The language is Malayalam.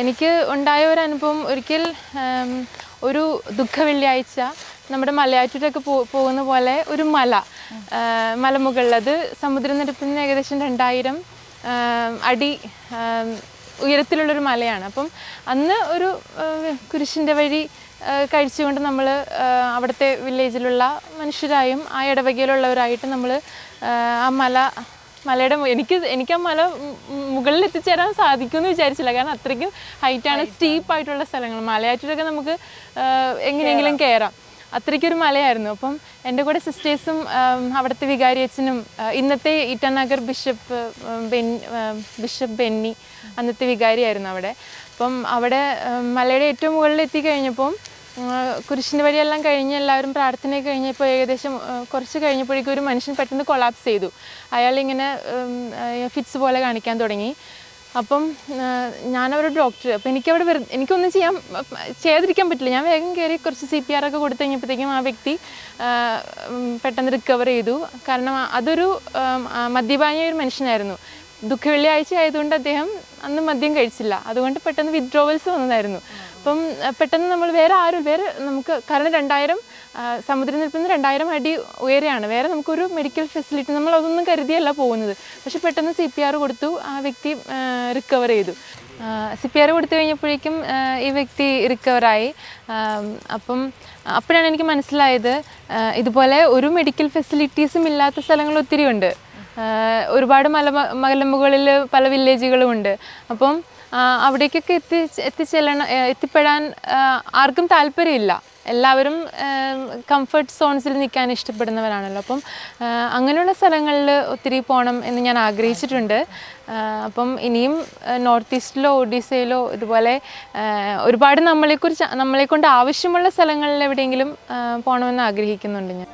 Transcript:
എനിക്ക് ഉണ്ടായ ഒരു അനുഭവം ഒരിക്കൽ ഒരു ദുഃഖ വെള്ളിയാഴ്ച നമ്മുടെ മലയാറ്റൂരൊക്കെ പോ പോകുന്ന പോലെ ഒരു മല മലമുകളിൽ അത് സമുദ്രനിരപ്പിൽ നിന്ന് ഏകദേശം രണ്ടായിരം അടി ഉയരത്തിലുള്ളൊരു മലയാണ്. അപ്പം അന്ന് ഒരു കുരിശിന്റെ വഴി കഴിച്ചുകൊണ്ട് നമ്മൾ അവിടുത്തെ വില്ലേജിലുള്ള മനുഷ്യരായും ആ ഇടവകയിലുള്ളവരായിട്ട് നമ്മൾ ആ മല മലയുടെ എനിക്ക് എനിക്ക് ആ മല മുകളിൽ എത്തിച്ചേരാൻ സാധിക്കുമെന്ന് വിചാരിച്ചില്ല. കാരണം അത്രയ്ക്കും ഹൈറ്റാണ് സ്റ്റീപ്പ് ആയിട്ടുള്ള സ്ഥലങ്ങൾ. മലയാറ്റൂരൊക്കെ നമുക്ക് എങ്ങനെയെങ്കിലും കയറാം അത്രയ്ക്കൊരു മലയായിരുന്നു. അപ്പം എന്റെ കൂടെ സിസ്റ്റേഴ്സും അവിടുത്തെ വികാരി അച്ഛനും ഇന്നത്തെ Itanagar bishop Ben bishop Benny അന്നത്തെ വികാരിയായിരുന്നു അവിടെ. അപ്പം അവിടെ മലയുടെ ഏറ്റവും മുകളിൽ എത്തിക്കഴിഞ്ഞപ്പം കുരിശിന്റെ വഴിയെല്ലാം കഴിഞ്ഞ് എല്ലാവരും പ്രാർത്ഥനയൊക്കെ കഴിഞ്ഞപ്പോൾ ഏകദേശം കുറച്ച് കഴിഞ്ഞപ്പോഴേക്കും ഒരു മനുഷ്യൻ പെട്ടെന്ന് കൊളാപ്സ് ചെയ്തു. അയാളിങ്ങനെ ഫിറ്റ്സ് പോലെ കാണിക്കാൻ തുടങ്ങി. അപ്പം ഞാനവരുടെ ഡോക്ടർ അപ്പം എനിക്കവിടെ വെറുതെ എനിക്കൊന്നും ചെയ്യാൻ ചെയ്യാതിരിക്കാൻ പറ്റില്ല. ഞാൻ വേഗം കയറി കുറച്ച് സി പി ആർ ഒക്കെ കൊടുത്തു കഴിഞ്ഞപ്പോഴത്തേക്കും ആ വ്യക്തി പെട്ടെന്ന് റിക്കവർ ചെയ്തു. കാരണം അതൊരു മദ്യപാനിയ ഒരു മനുഷ്യനായിരുന്നു. ദുഃഖ വെള്ളിയാഴ്ച ആയതുകൊണ്ട് അദ്ദേഹം അന്ന് മദ്യം കഴിച്ചില്ല. അതുകൊണ്ട് പെട്ടെന്ന് വിത്ഡ്രോവൽസ് വന്നതായിരുന്നു. അപ്പം പെട്ടെന്ന് നമ്മൾ വേറെ ആരും വേറെ നമുക്ക് കാരണം രണ്ടായിരം സമുദ്രനിരപ്പിൽ നിന്ന് രണ്ടായിരം അടി ഉയരെയാണ്. വേറെ നമുക്കൊരു മെഡിക്കൽ ഫെസിലിറ്റി നമ്മൾ അതൊന്നും കരുതിയല്ല പോകുന്നത്. പക്ഷെ പെട്ടെന്ന് സി പി ആർ കൊടുത്തു ആ വ്യക്തി റിക്കവർ ചെയ്തു. സി പി ആർ കൊടുത്തു കഴിഞ്ഞപ്പോഴേക്കും ഈ വ്യക്തി റിക്കവറായി അപ്പം അപ്പോഴാണ് എനിക്ക് മനസ്സിലായത് ഇതുപോലെ ഒരു മെഡിക്കൽ ഫെസിലിറ്റീസും ഇല്ലാത്ത സ്ഥലങ്ങൾ ഒത്തിരി ഉണ്ട്. ആഹ് ഒരുപാട് മല മലമുകളിൽ പല വില്ലേജുകളും ഉണ്ട്. അപ്പം അവിടേക്കൊക്കെ എത്തി എത്തിച്ചെല്ലണം എത്തിപ്പെടാൻ ആർക്കും താല്പര്യമില്ല. എല്ലാവരും കംഫർട്ട് സോൺസിൽ നിൽക്കാൻ ഇഷ്ടപ്പെടുന്നവരാണല്ലോ. അപ്പം അങ്ങനെയുള്ള സ്ഥലങ്ങളിൽ ഒത്തിരി പോകണം എന്ന് ഞാൻ ആഗ്രഹിച്ചിട്ടുണ്ട്. അപ്പം ഇനിയും നോർത്ത് ഈസ്റ്റിലോ ഒഡീസയിലോ ഇതുപോലെ ഒരുപാട് നമ്മളെക്കുറിച്ച് നമ്മളെക്കൊണ്ട് ആവശ്യമുള്ള സ്ഥലങ്ങളിൽ എവിടെയെങ്കിലും പോകണമെന്ന് ആഗ്രഹിക്കുന്നുണ്ട് ഞാൻ.